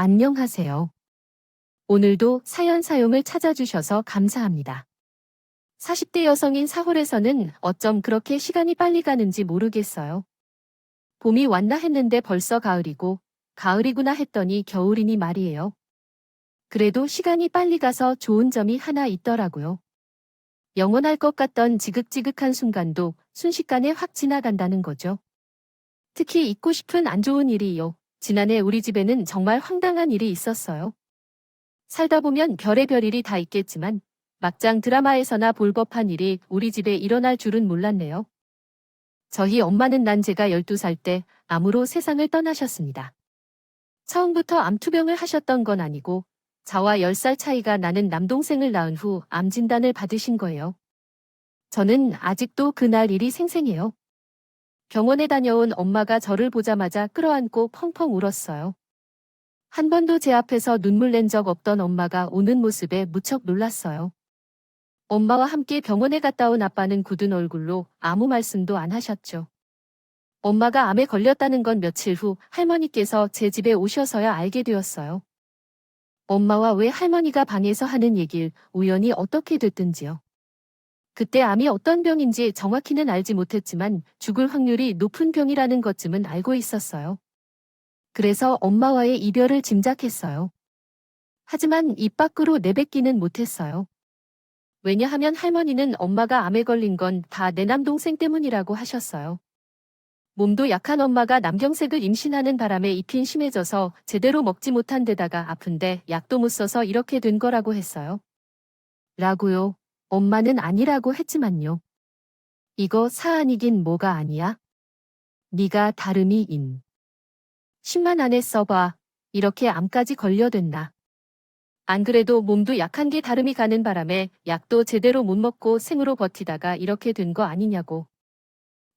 안녕하세요. 오늘도 사연 사용을 찾아주셔서 감사합니다. 40대 여성인 사홀에서는 어쩜 그렇게 시간이 빨리 가는지 모르겠어요. 봄이 왔나 했는데 벌써 가을이고, 가을이구나 했더니 겨울이니 말이에요. 그래도 시간이 빨리 가서 좋은 점이 하나 있더라고요. 영원할 것 같던 지극지극한 순간도 순식간에 확 지나간다는 거죠. 특히 잊고 싶은 안 좋은 일이요. 지난해 우리 집에는 정말 황당한 일이 있었어요. 살다 보면 별의별 일이 다 있겠지만 막장 드라마에서나 볼 법한 일이 우리 집에 일어날 줄은 몰랐네요. 저희 엄마는 난 제가 12살 때 암으로 세상을 떠나셨습니다. 처음부터 암투병을 하셨던 건 아니고 저와 10살 차이가 나는 남동생을 낳은 후 암 진단을 받으신 거예요. 저는 아직도 그날 일이 생생해요. 병원에 다녀온 엄마가 저를 보자마자 끌어안고 펑펑 울었어요. 한 번도 제 앞에서 눈물 낸 적 없던 엄마가 우는 모습에 무척 놀랐어요. 엄마와 함께 병원에 갔다 온 아빠는 굳은 얼굴로 아무 말씀도 안 하셨죠. 엄마가 암에 걸렸다는 건 며칠 후 할머니께서 제 집에 오셔서야 알게 되었어요. 엄마와 왜 할머니가 방에서 하는 얘길 우연히 어떻게 됐든지요. 그때 암이 어떤 병인지 정확히는 알지 못했지만 죽을 확률이 높은 병이라는 것쯤은 알고 있었어요. 그래서 엄마와의 이별을 짐작했어요. 하지만 입 밖으로 내뱉기는 못했어요. 왜냐하면 할머니는 엄마가 암에 걸린 건 다 내 남동생 때문이라고 하셨어요. 몸도 약한 엄마가 남경색을 임신하는 바람에 입힌 심해져서 제대로 먹지 못한 데다가 아픈데 약도 못 써서 이렇게 된 거라고 했어요. 라고요. 엄마는 아니라고 했지만요. 이거 사안이긴 뭐가 아니야? 네가 다름이 인. 10만 안에 써봐. 이렇게 암까지 걸려됐나. 안 그래도 몸도 약한 게 다름이 가는 바람에 약도 제대로 못 먹고 생으로 버티다가 이렇게 된 거 아니냐고.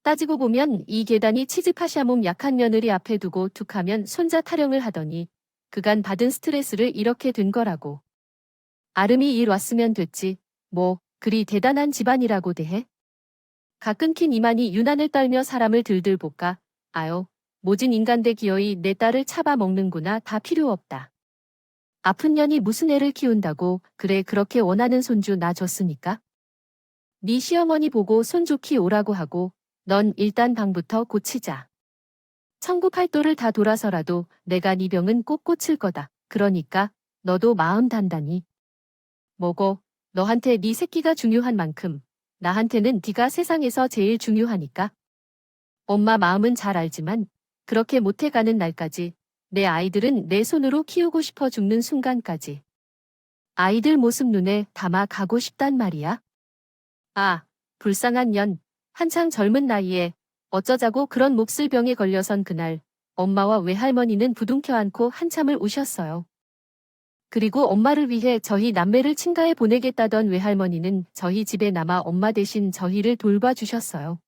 따지고 보면 이 계단이 치즈파샤 몸 약한 며느리 앞에 두고 툭하면 손자 타령을 하더니 그간 받은 스트레스를 이렇게 된 거라고. 아름이 일 왔으면 됐지. 뭐 그리 대단한 집안이라고 대해? 가 끊긴 이만희 유난을 떨며 사람을 들들 볶아 아요 모진 인간대 기어이 내 딸을 잡아먹는구나 다 필요 없다. 아픈 년이 무슨 애를 키운다고 그래 그렇게 원하는 손주 나 줬으니까? 네 시어머니 보고 손 좋기 오라고 하고 넌 일단 방부터 고치자. 천구 팔도를 다 돌아서라도 내가 네 병은 꼭 고칠 거다. 그러니까 너도 마음 단단히. 뭐고 너한테 네 새끼가 중요한 만큼 나한테는 네가 세상에서 제일 중요하니까. 엄마 마음은 잘 알지만 그렇게 못해가는 날까지 내 아이들은 내 손으로 키우고 싶어 죽는 순간까지. 아이들 모습 눈에 담아 가고 싶단 말이야. 아, 불쌍한 년. 한창 젊은 나이에 어쩌자고 그런 몹쓸 병에 걸려선 그날 엄마와 외할머니는 부둥켜 안고 한참을 우셨어요. 그리고 엄마를 위해 저희 남매를 친가에 보내겠다던 외할머니는 저희 집에 남아 엄마 대신 저희를 돌봐주셨어요.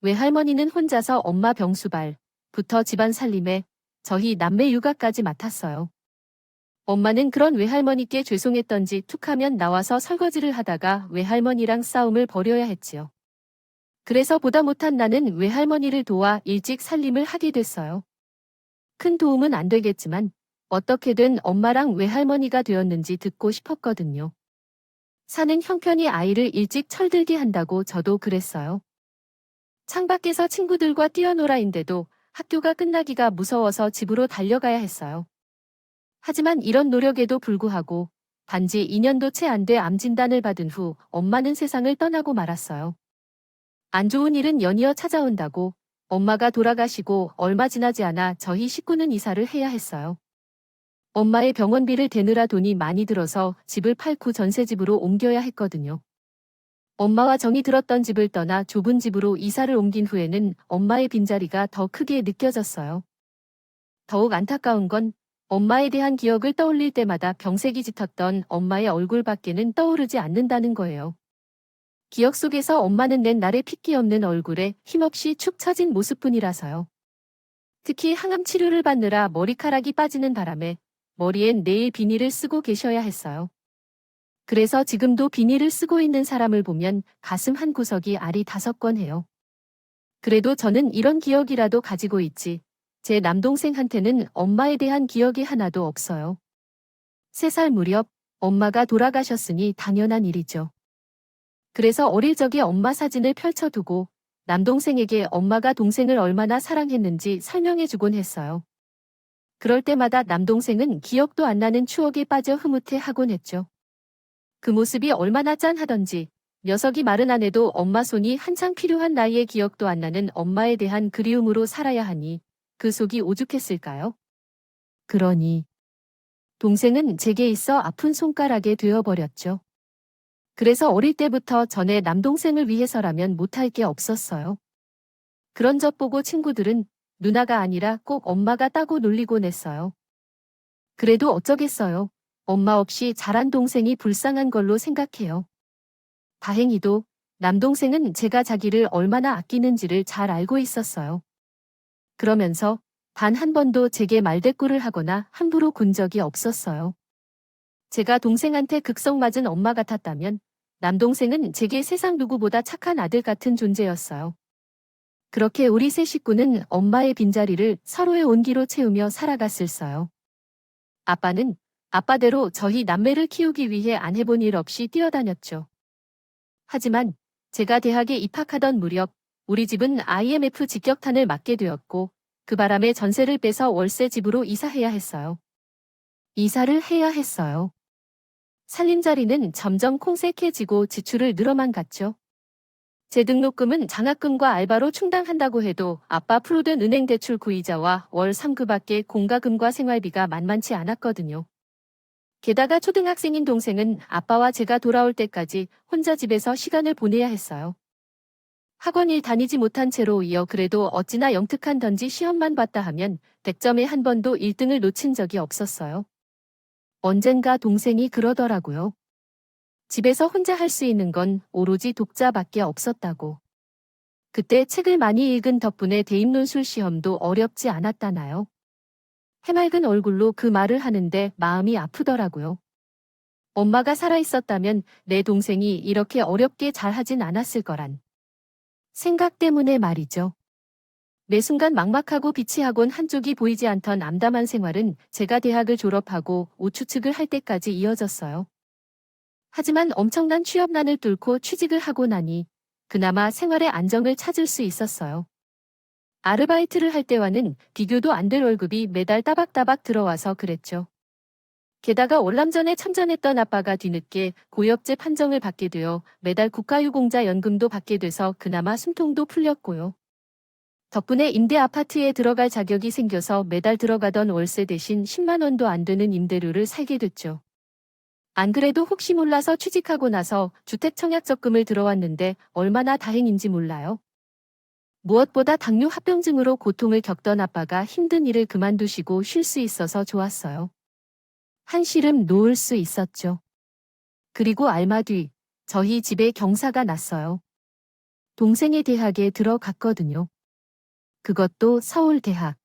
외할머니는 혼자서 엄마 병수발부터 집안 살림에 저희 남매 육아까지 맡았어요. 엄마는 그런 외할머니께 죄송했던지 툭하면 나와서 설거지를 하다가 외할머니랑 싸움을 벌여야 했지요. 그래서 보다 못한 나는 외할머니를 도와 일찍 살림을 하게 됐어요. 큰 도움은 안 되겠지만 어떻게든 엄마랑 외할머니가 되었는지 듣고 싶었거든요. 사는 형편이 아이를 일찍 철들게 한다고 저도 그랬어요. 창밖에서 친구들과 뛰어놀아인데도 학교가 끝나기가 무서워서 집으로 달려가야 했어요. 하지만 이런 노력에도 불구하고 단지 2년도 채 안 돼 암 진단을 받은 후 엄마는 세상을 떠나고 말았어요. 안 좋은 일은 연이어 찾아온다고 엄마가 돌아가시고 얼마 지나지 않아 저희 식구는 이사를 해야 했어요. 엄마의 병원비를 대느라 돈이 많이 들어서 집을 팔고 전세집으로 옮겨야 했거든요. 엄마와 정이 들었던 집을 떠나 좁은 집으로 이사를 옮긴 후에는 엄마의 빈자리가 더 크게 느껴졌어요. 더욱 안타까운 건 엄마에 대한 기억을 떠올릴 때마다 병색이 짙었던 엄마의 얼굴밖에는 떠오르지 않는다는 거예요. 기억 속에서 엄마는 낸 날의 핏기 없는 얼굴에 힘없이 축 처진 모습뿐이라서요. 특히 항암 치료를 받느라 머리카락이 빠지는 바람에 머리엔 네일 비닐을 쓰고 계셔야 했어요. 그래서 지금도 비닐을 쓰고 있는 사람을 보면 가슴 한 구석이 알이 다섯 건 해요. 그래도 저는 이런 기억이라도 가지고 있지. 제 남동생한테는 엄마에 대한 기억이 하나도 없어요. 3살 무렵 엄마가 돌아가셨으니 당연한 일이죠. 그래서 어릴 적에 엄마 사진을 펼쳐두고 남동생에게 엄마가 동생을 얼마나 사랑했는지 설명해주곤 했어요. 그럴 때마다 남동생은 기억도 안 나는 추억에 빠져 흐뭇해 하곤 했죠. 그 모습이 얼마나 짠하던지 녀석이 말은 안 해도 엄마 손이 한창 필요한 나이에 기억도 안 나는 엄마에 대한 그리움으로 살아야 하니 그 속이 오죽했을까요? 그러니 동생은 제게 있어 아픈 손가락에 되어버렸죠. 그래서 어릴 때부터 전에 남동생을 위해서라면 못할 게 없었어요. 그런 적 보고 친구들은 누나가 아니라 꼭 엄마가 따고 놀리곤 했어요. 그래도 어쩌겠어요. 엄마 없이 자란 동생이 불쌍한 걸로 생각해요. 다행히도 남동생은 제가 자기를 얼마나 아끼는지를 잘 알고 있었어요. 그러면서 단 한 번도 제게 말대꾸를 하거나 함부로 군 적이 없었어요. 제가 동생한테 극성 맞은 엄마 같았다면 남동생은 제게 세상 누구보다 착한 아들 같은 존재였어요. 그렇게 우리 세 식구는 엄마의 빈자리를 서로의 온기로 채우며 살아갔을서요. 아빠는 아빠대로 저희 남매를 키우기 위해 안 해본 일 없이 뛰어다녔죠. 하지만 제가 대학에 입학하던 무렵 우리 집은 IMF 직격탄을 맞게 되었고 그 바람에 전세를 빼서 월세 집으로 이사해야 했어요. 이사를 해야 했어요. 살림자리는 점점 콩색해지고 지출을 늘어만 갔죠. 제 등록금은 장학금과 알바로 충당한다고 해도 아빠 프로된 은행 대출 구이자와 월 3급밖에 공과금과 생활비가 만만치 않았거든요. 게다가 초등학생인 동생은 아빠와 제가 돌아올 때까지 혼자 집에서 시간을 보내야 했어요. 학원일 다니지 못한 채로 이어 그래도 어찌나 영특한 던지 시험만 봤다 하면 100점에 한 번도 1등을 놓친 적이 없었어요. 언젠가 동생이 그러더라고요. 집에서 혼자 할 수 있는 건 오로지 독자밖에 없었다고. 그때 책을 많이 읽은 덕분에 대입논술 시험도 어렵지 않았다나요. 해맑은 얼굴로 그 말을 하는데 마음이 아프더라고요. 엄마가 살아있었다면 내 동생이 이렇게 어렵게 잘하진 않았을 거란. 생각 때문에 말이죠. 매 순간 막막하고 비치하곤 한쪽이 보이지 않던 암담한 생활은 제가 대학을 졸업하고 우추측을 할 때까지 이어졌어요. 하지만 엄청난 취업난을 뚫고 취직을 하고 나니 그나마 생활의 안정을 찾을 수 있었어요. 아르바이트를 할 때와는 비교도 안 될 월급이 매달 따박따박 들어와서 그랬죠. 게다가 월남전에 참전했던 아빠가 뒤늦게 고엽제 판정을 받게 되어 매달 국가유공자 연금도 받게 돼서 그나마 숨통도 풀렸고요. 덕분에 임대 아파트에 들어갈 자격이 생겨서 매달 들어가던 월세 대신 10만 원도 안 되는 임대료를 살게 됐죠. 안 그래도 혹시 몰라서 취직하고 나서 주택 청약적금을 들어왔는데 얼마나 다행인지 몰라요. 무엇보다 당뇨 합병증으로 고통을 겪던 아빠가 힘든 일을 그만두시고 쉴 수 있어서 좋았어요. 한시름 놓을 수 있었죠. 그리고 얼마 뒤 저희 집에 경사가 났어요. 동생의 대학에 들어갔거든요. 그것도 서울대학.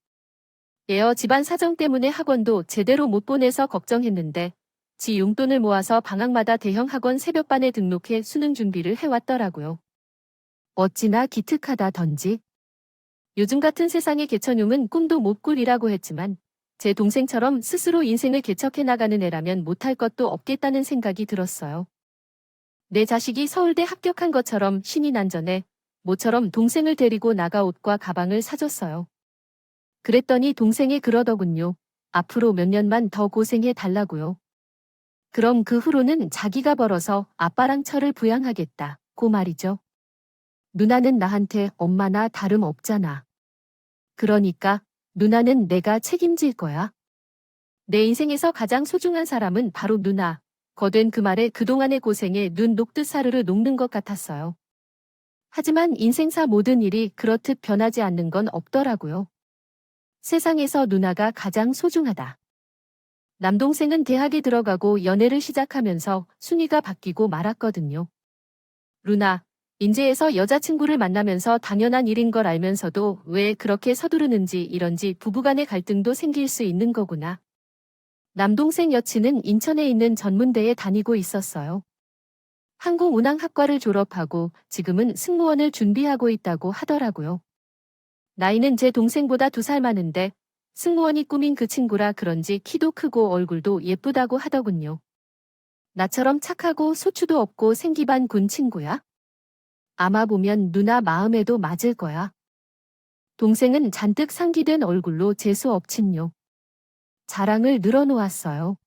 에어 집안 사정 때문에 학원도 제대로 못 보내서 걱정했는데 지 용돈을 모아서 방학마다 대형 학원 새벽반에 등록해 수능 준비를 해왔더라고요. 어찌나 기특하다던지. 요즘 같은 세상의 개천용은 꿈도 못 꿀이라고 했지만 제 동생처럼 스스로 인생을 개척해 나가는 애라면 못할 것도 없겠다는 생각이 들었어요. 내 자식이 서울대 합격한 것처럼 신이 난 전에 모처럼 동생을 데리고 나가 옷과 가방을 사줬어요. 그랬더니 동생이 그러더군요. 앞으로 몇 년만 더 고생해 달라고요. 그럼 그 후로는 자기가 벌어서 아빠랑 철을 부양하겠다. 고 말이죠. 누나는 나한테 엄마나 다름 없잖아. 그러니까 누나는 내가 책임질 거야. 내 인생에서 가장 소중한 사람은 바로 누나. 거된 그 말에 그동안의 고생에 눈 녹듯 사르르 녹는 것 같았어요. 하지만 인생사 모든 일이 그렇듯 변하지 않는 건 없더라고요. 세상에서 누나가 가장 소중하다. 남동생은 대학에 들어가고 연애를 시작하면서 순위가 바뀌고 말았거든요. 루나, 인제에서 여자친구를 만나면서 당연한 일인 걸 알면서도 왜 그렇게 서두르는지 이런지 부부간의 갈등도 생길 수 있는 거구나. 남동생 여친은 인천에 있는 전문대에 다니고 있었어요. 항공운항학과를 졸업하고 지금은 승무원을 준비하고 있다고 하더라고요. 나이는 제 동생보다 두 살 많은데 승무원이 꾸민 그 친구라 그런지 키도 크고 얼굴도 예쁘다고 하더군요. 나처럼 착하고 소추도 없고 생기반 군 친구야? 아마 보면 누나 마음에도 맞을 거야. 동생은 잔뜩 상기된 얼굴로 재수 없친요. 자랑을 늘어놓았어요.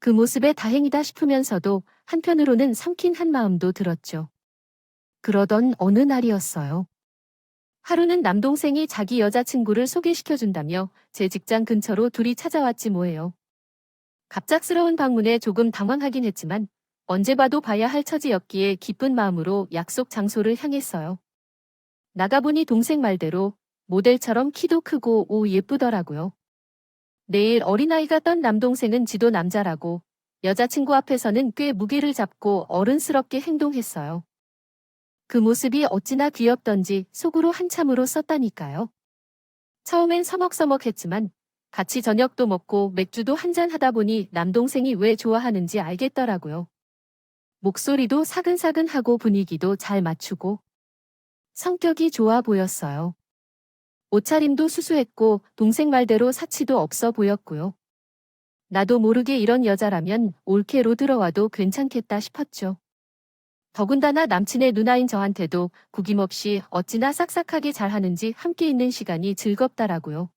그 모습에 다행이다 싶으면서도 한편으로는 삼킨 한 마음도 들었죠. 그러던 어느 날이었어요. 하루는 남동생이 자기 여자친구를 소개시켜준다며 제 직장 근처로 둘이 찾아왔지 뭐예요. 갑작스러운 방문에 조금 당황하긴 했지만 언제 봐도 봐야 할 처지였기에 기쁜 마음으로 약속 장소를 향했어요. 나가보니 동생 말대로 모델처럼 키도 크고 오 예쁘더라고요. 내일 어린아이가 떤 남동생은 지도 남자라고 여자친구 앞에서는 꽤 무게를 잡고 어른스럽게 행동했어요. 그 모습이 어찌나 귀엽던지 속으로 한참으로 썼다니까요. 처음엔 서먹서먹했지만 같이 저녁도 먹고 맥주도 한잔 하다 보니 남동생이 왜 좋아하는지 알겠더라고요. 목소리도 사근사근하고 분위기도 잘 맞추고 성격이 좋아 보였어요. 옷차림도 수수했고 동생 말대로 사치도 없어 보였고요. 나도 모르게 이런 여자라면 올케로 들어와도 괜찮겠다 싶었죠. 더군다나 남친의 누나인 저한테도 구김없이 어찌나 싹싹하게 잘하는지 함께 있는 시간이 즐겁다라고요.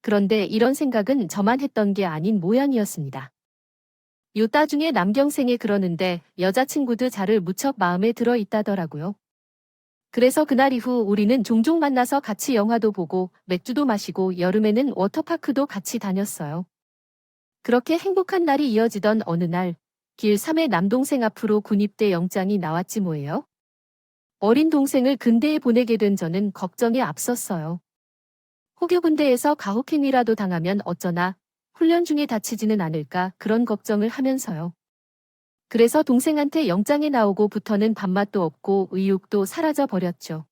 그런데 이런 생각은 저만 했던 게 아닌 모양이었습니다. 요따 중에 남경생이 그러는데 여자친구도 자를 무척 마음에 들어 있다더라고요. 그래서 그날 이후 우리는 종종 만나서 같이 영화도 보고 맥주도 마시고 여름에는 워터파크도 같이 다녔어요. 그렇게 행복한 날이 이어지던 어느 날, 길 3의 남동생 앞으로 군입대 영장이 나왔지 뭐예요? 어린 동생을 근대에 보내게 된 저는 걱정에 앞섰어요. 혹여 군대에서 가혹행위라도 당하면 어쩌나 훈련 중에 다치지는 않을까 그런 걱정을 하면서요. 그래서 동생한테 영장에 나오고부터는 밥맛도 없고 의욕도 사라져 버렸죠.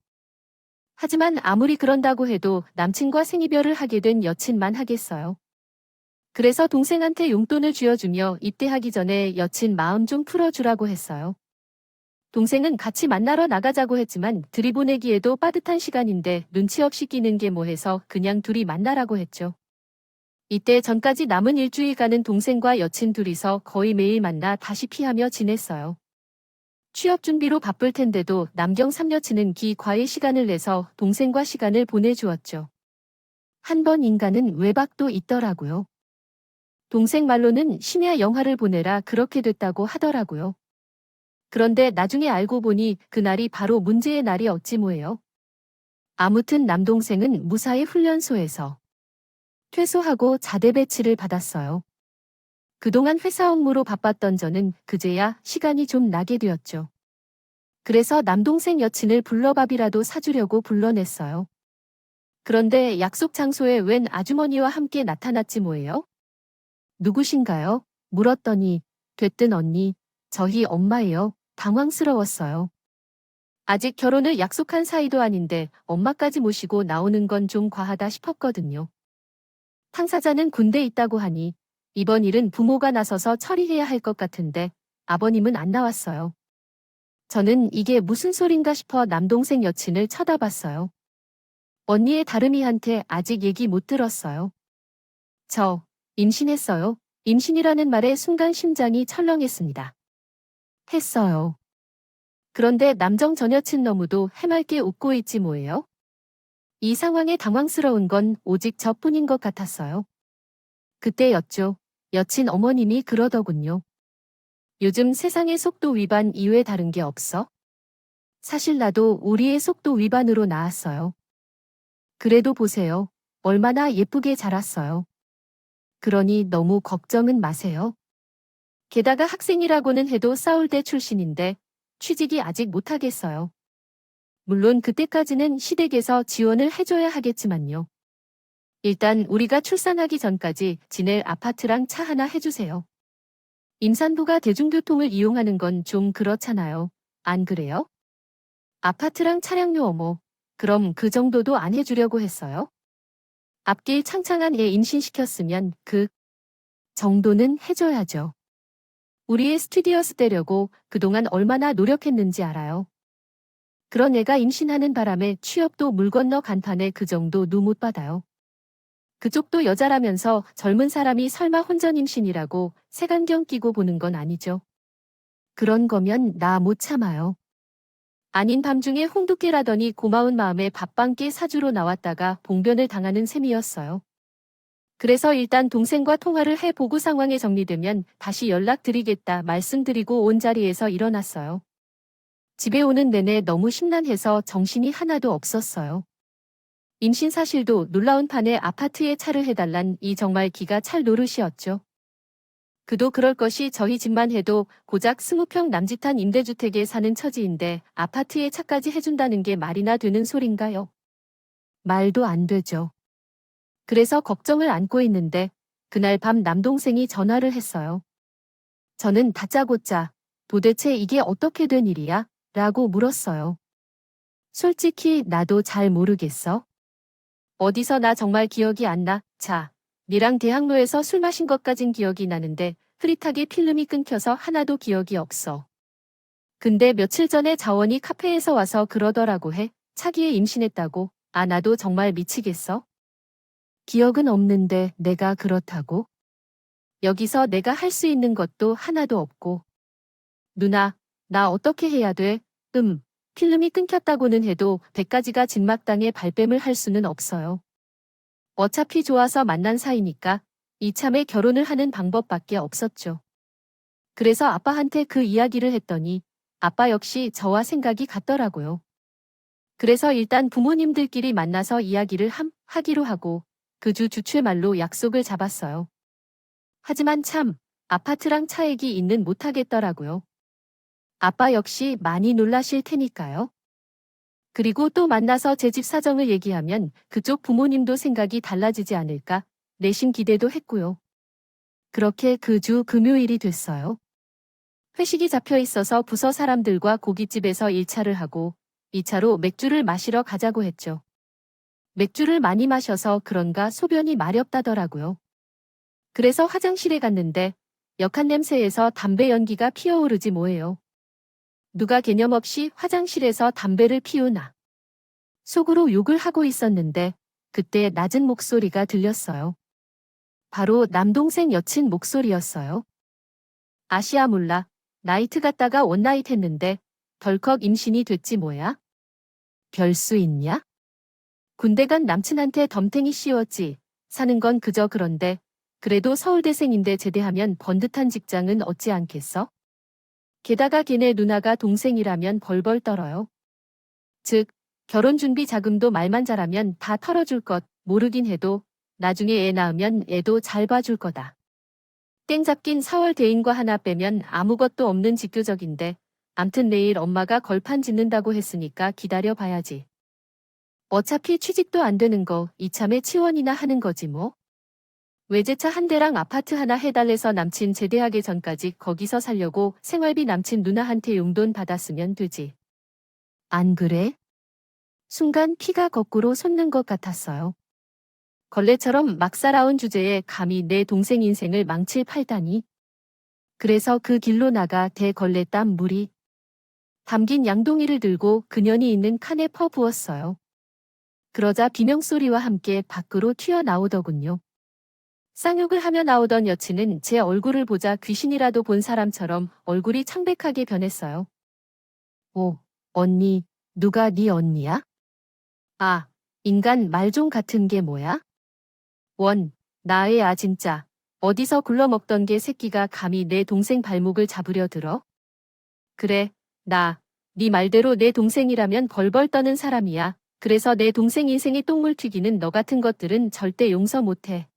하지만 아무리 그런다고 해도 남친과 생이별을 하게 된 여친만 하겠어요. 그래서 동생한테 용돈을 쥐어주며 입대하기 전에 여친 마음 좀 풀어주라고 했어요. 동생은 같이 만나러 나가자고 했지만 들이보내기에도 빠듯한 시간인데 눈치 없이 끼는 게 뭐해서 그냥 둘이 만나라고 했죠. 이때 전까지 남은 일주일간은 동생과 여친 둘이서 거의 매일 만나 다시 피하며 지냈어요. 취업 준비로 바쁠 텐데도 남경 삼여친은 기 과외 시간을 내서 동생과 시간을 보내주었죠. 한 번 인간은 외박도 있더라고요. 동생 말로는 심야 영화를 보내라 그렇게 됐다고 하더라고요. 그런데 나중에 알고 보니 그날이 바로 문제의 날이 어찌 뭐예요. 아무튼 남동생은 무사히 훈련소에서 퇴소하고 자대 배치를 받았어요. 그동안 회사 업무로 바빴던 저는 그제야 시간이 좀 나게 되었죠. 그래서 남동생 여친을 불러밥이라도 사주려고 불러냈어요. 그런데 약속 장소에 웬 아주머니와 함께 나타났지 뭐예요? 누구신가요? 물었더니 됐든 언니, 저희 엄마예요. 당황스러웠어요. 아직 결혼을 약속한 사이도 아닌데 엄마까지 모시고 나오는 건 좀 과하다 싶었거든요. 당사자는 군대에 있다고 하니 이번 일은 부모가 나서서 처리해야 할 것 같은데 아버님은 안 나왔어요. 저는 이게 무슨 소린가 싶어 남동생 여친을 쳐다봤어요. 언니의 다름이한테 아직 얘기 못 들었어요. 저 임신했어요. 임신이라는 말에 순간 심장이 철렁했습니다. 했어요. 그런데 남정 전 여친 너무도 해맑게 웃고 있지 뭐예요? 이 상황에 당황스러운 건 오직 저뿐인 것 같았어요. 그때였죠. 여친 어머님이 그러더군요. 요즘 세상의 속도 위반 이외 다른 게 없어? 사실 나도 우리의 속도 위반으로 나왔어요. 그래도 보세요. 얼마나 예쁘게 자랐어요. 그러니 너무 걱정은 마세요. 게다가 학생이라고는 해도 싸울대 출신인데 취직이 아직 못하겠어요. 물론 그때까지는 시댁에서 지원을 해줘야 하겠지만요. 일단 우리가 출산하기 전까지 지낼 아파트랑 차 하나 해주세요. 임산부가 대중교통을 이용하는 건 좀 그렇잖아요. 안 그래요? 아파트랑 차량료 어머. 그럼 그 정도도 안 해주려고 했어요? 앞길 창창한 애 임신시켰으면 그 정도는 해줘야죠. 우리의 스튜디오스 되려고 그동안 얼마나 노력했는지 알아요. 그런 애가 임신하는 바람에 취업도 물 건너 간판에 그 정도 누 못 받아요. 그쪽도 여자라면서 젊은 사람이 설마 혼전 임신이라고 색안경 끼고 보는 건 아니죠. 그런 거면 나 못 참아요. 아닌 밤중에 홍두깨라더니 고마운 마음에 밥방깨 사주로 나왔다가 봉변을 당하는 셈이었어요. 그래서 일단 동생과 통화를 해보고 상황이 정리되면 다시 연락드리겠다 말씀드리고 온 자리에서 일어났어요. 집에 오는 내내 너무 심란해서 정신이 하나도 없었어요. 임신 사실도 놀라운 판에 아파트에 차를 해달란 이 정말 기가 찰 노릇이었죠. 그도 그럴 것이 저희 집만 해도 고작 20평 남짓한 임대주택에 사는 처지인데 아파트에 차까지 해준다는 게 말이나 되는 소린가요? 말도 안 되죠. 그래서 걱정을 안고 있는데 그날 밤 남동생이 전화를 했어요. 저는 다짜고짜 도대체 이게 어떻게 된 일이야? 라고 물었어요. 솔직히 나도 잘 모르겠어. 어디서 나 정말 기억이 안 나. 자, 니랑 대학로에서 술 마신 것까진 기억이 나는데 흐릿하게 필름이 끊겨서 하나도 기억이 없어. 근데 며칠 전에 자원이 카페에서 와서 그러더라고 해. 차기에 임신했다고. 아, 나도 정말 미치겠어. 기억은 없는데 내가 그렇다고? 여기서 내가 할 수 있는 것도 하나도 없고. 누나, 나 어떻게 해야 돼? 음, 필름이 끊겼다고는 해도 100가지가 진막당에 발뺌을 할 수는 없어요. 어차피 좋아서 만난 사이니까 이참에 결혼을 하는 방법밖에 없었죠. 그래서 아빠한테 그 이야기를 했더니 아빠 역시 저와 생각이 같더라고요. 그래서 일단 부모님들끼리 만나서 이야기를 함, 하기로 하고 그 주 주최 말로 약속을 잡았어요. 하지만 참 아파트랑 차액이 있는 못하겠더라고요. 아빠 역시 많이 놀라실 테니까요. 그리고 또 만나서 제 집 사정을 얘기하면 그쪽 부모님도 생각이 달라지지 않을까 내심 기대도 했고요. 그렇게 그 주 금요일이 됐어요. 회식이 잡혀 있어서 부서 사람들과 고깃집에서 1차를 하고 2차로 맥주를 마시러 가자고 했죠. 맥주를 많이 마셔서 그런가 소변이 마렵다더라고요. 그래서 화장실에 갔는데 역한 냄새에서 담배 연기가 피어오르지 뭐예요. 누가 개념 없이 화장실에서 담배를 피우나. 속으로 욕을 하고 있었는데 그때 낮은 목소리가 들렸어요. 바로 남동생 여친 목소리였어요. 아시아 몰라. 나이트 갔다가 원나잇 했는데 덜컥 임신이 됐지 뭐야? 별 수 있냐? 군대 간 남친한테 덤탱이 씌웠지. 사는 건 그저 그런데 그래도 서울대생인데 제대하면 번듯한 직장은 얻지 않겠어? 게다가 걔네 누나가 동생이라면 벌벌 떨어요. 즉, 결혼 준비 자금도 말만 잘하면 다 털어줄 것 모르긴 해도 나중에 애 낳으면 애도 잘 봐줄 거다. 땡 잡긴 4월 대인과 하나 빼면 아무것도 없는 직교적인데 암튼 내일 엄마가 걸판 짓는다고 했으니까 기다려 봐야지. 어차피 취직도 안 되는 거 이참에 치원이나 하는 거지 뭐. 외제차 한 대랑 아파트 하나 해달래서 남친 제대하기 전까지 거기서 살려고 생활비 남친 누나한테 용돈 받았으면 되지. 안 그래? 순간 피가 거꾸로 솟는 것 같았어요. 걸레처럼 막 살아온 주제에 감히 내 동생 인생을 망칠 팔다니. 그래서 그 길로 나가 대걸레 땀 물이 담긴 양동이를 들고 그년이 있는 칸에 퍼부었어요. 그러자 비명소리와 함께 밖으로 튀어나오더군요. 쌍욕을 하며 나오던 여친은 제 얼굴을 보자 귀신이라도 본 사람처럼 얼굴이 창백하게 변했어요. 오, 언니, 누가 네 언니야? 아, 인간 말좀 같은 게 뭐야? 원, 나의 아 진짜. 어디서 굴러먹던 게 새끼가 감히 내 동생 발목을 잡으려 들어? 그래, 나, 네 말대로 내 동생이라면 벌벌 떠는 사람이야. 그래서 내 동생 인생이 똥물 튀기는 너 같은 것들은 절대 용서 못해.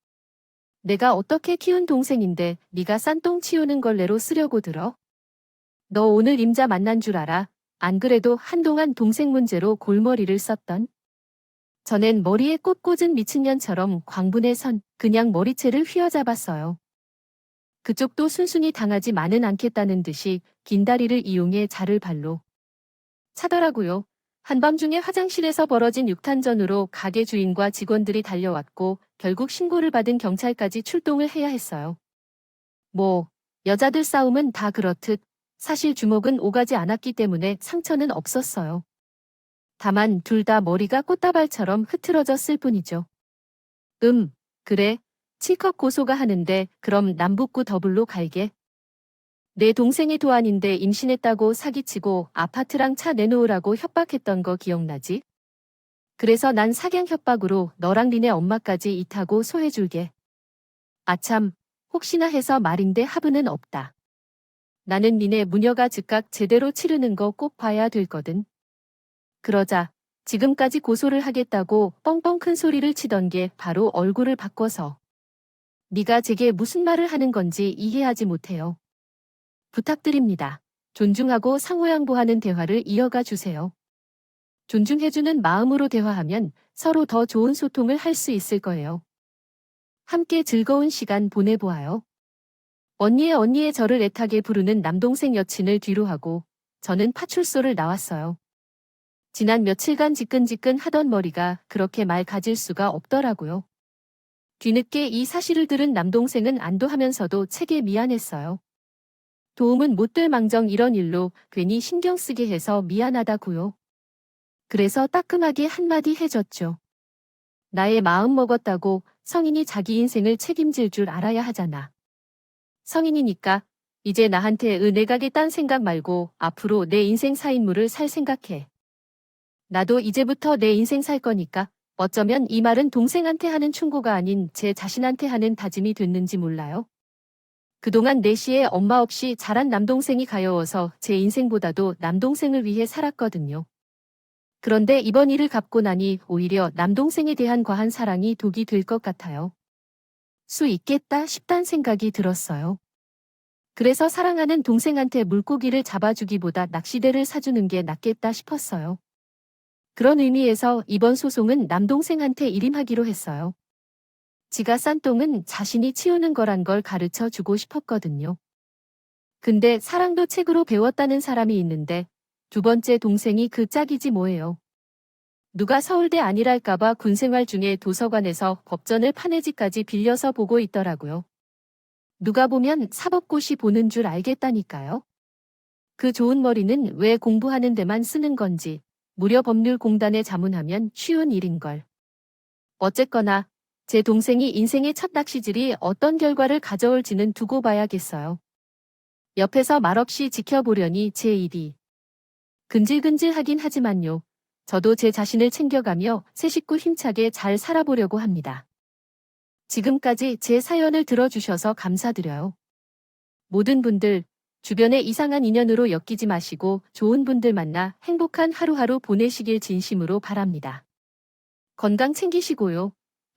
내가 어떻게 키운 동생인데 네가 싼똥 치우는 걸레로 쓰려고 들어? 너 오늘 임자 만난 줄 알아? 안 그래도 한동안 동생 문제로 골머리를 썼던? 전엔 머리에 꽃 꽂은 미친년처럼 광분의 선, 그냥 머리채를 휘어잡았어요. 그쪽도 순순히 당하지 많은 않겠다는 듯이 긴 다리를 이용해 자를 발로 차더라고요. 한밤중에 화장실에서 벌어진 육탄전으로 가게 주인과 직원들이 달려왔고 결국 신고를 받은 경찰까지 출동을 해야 했어요. 뭐, 여자들 싸움은 다 그렇듯 사실 주먹은 오가지 않았기 때문에 상처는 없었어요. 다만 둘 다 머리가 꽃다발처럼 흐트러졌을 뿐이죠. 음, 그래. 칠컷 고소가 하는데 그럼 남북구 더블로 갈게. 내 동생의 도안인데 임신했다고 사기치고 아파트랑 차 내놓으라고 협박했던 거 기억나지? 그래서 난 사경 협박으로 너랑 니네 엄마까지 이타고 소해줄게. 아참, 혹시나 해서 말인데 하부는 없다. 나는 니네 무녀가 즉각 제대로 치르는 거 꼭 봐야 될 거든. 그러자 지금까지 고소를 하겠다고 뻥뻥 큰 소리를 치던 게 바로 얼굴을 바꿔서 네가 제게 무슨 말을 하는 건지 이해하지 못해요. 부탁드립니다. 존중하고 상호양보하는 대화를 이어가 주세요. 존중해주는 마음으로 대화하면 서로 더 좋은 소통을 할 수 있을 거예요. 함께 즐거운 시간 보내보아요. 언니의 언니의 저를 애타게 부르는 남동생 여친을 뒤로 하고 저는 파출소를 나왔어요. 지난 며칠간 지끈지끈 하던 머리가 그렇게 말 가질 수가 없더라고요. 뒤늦게 이 사실을 들은 남동생은 안도하면서도 책에 미안했어요. 도움은 못될 망정 이런 일로 괜히 신경 쓰게 해서 미안하다고요. 그래서 따끔하게 한마디 해줬죠. 나의 마음 먹었다고 성인이 자기 인생을 책임질 줄 알아야 하잖아. 성인이니까 이제 나한테 은혜가게 딴 생각 말고 앞으로 내 인생 사인물을 살 생각해. 나도 이제부터 내 인생 살 거니까 어쩌면 이 말은 동생한테 하는 충고가 아닌 제 자신한테 하는 다짐이 됐는지 몰라요. 그동안 내시에 엄마 없이 자란 남동생이 가여워서 제 인생보다도 남동생을 위해 살았거든요. 그런데 이번 일을 갚고 나니 오히려 남동생에 대한 과한 사랑이 독이 될 것 같아요. 수 있겠다 싶단 생각이 들었어요. 그래서 사랑하는 동생한테 물고기를 잡아주기보다 낚시대를 사주는 게 낫겠다 싶었어요. 그런 의미에서 이번 소송은 남동생한테 일임하기로 했어요. 지가 싼 똥은 자신이 치우는 거란 걸 가르쳐 주고 싶었거든요. 근데 사랑도 책으로 배웠다는 사람이 있는데 두 번째 동생이 그 짝이지 뭐예요. 누가 서울대 아니랄까봐 군생활 중에 도서관에서 법전을 파내지까지 빌려서 보고 있더라고요. 누가 보면 사법고시 보는 줄 알겠다니까요. 그 좋은 머리는 왜 공부하는 데만 쓰는 건지 무려 법률공단에 자문하면 쉬운 일인걸. 어쨌거나 제 동생이 인생의 첫 낚시질이 어떤 결과를 가져올지는 두고 봐야겠어요. 옆에서 말없이 지켜보려니 제 일이 근질근질하긴 하지만요. 저도 제 자신을 챙겨가며 새 식구 힘차게 잘 살아보려고 합니다. 지금까지 제 사연을 들어주셔서 감사드려요. 모든 분들, 주변에 이상한 인연으로 엮이지 마시고 좋은 분들 만나 행복한 하루하루 보내시길 진심으로 바랍니다. 건강 챙기시고요.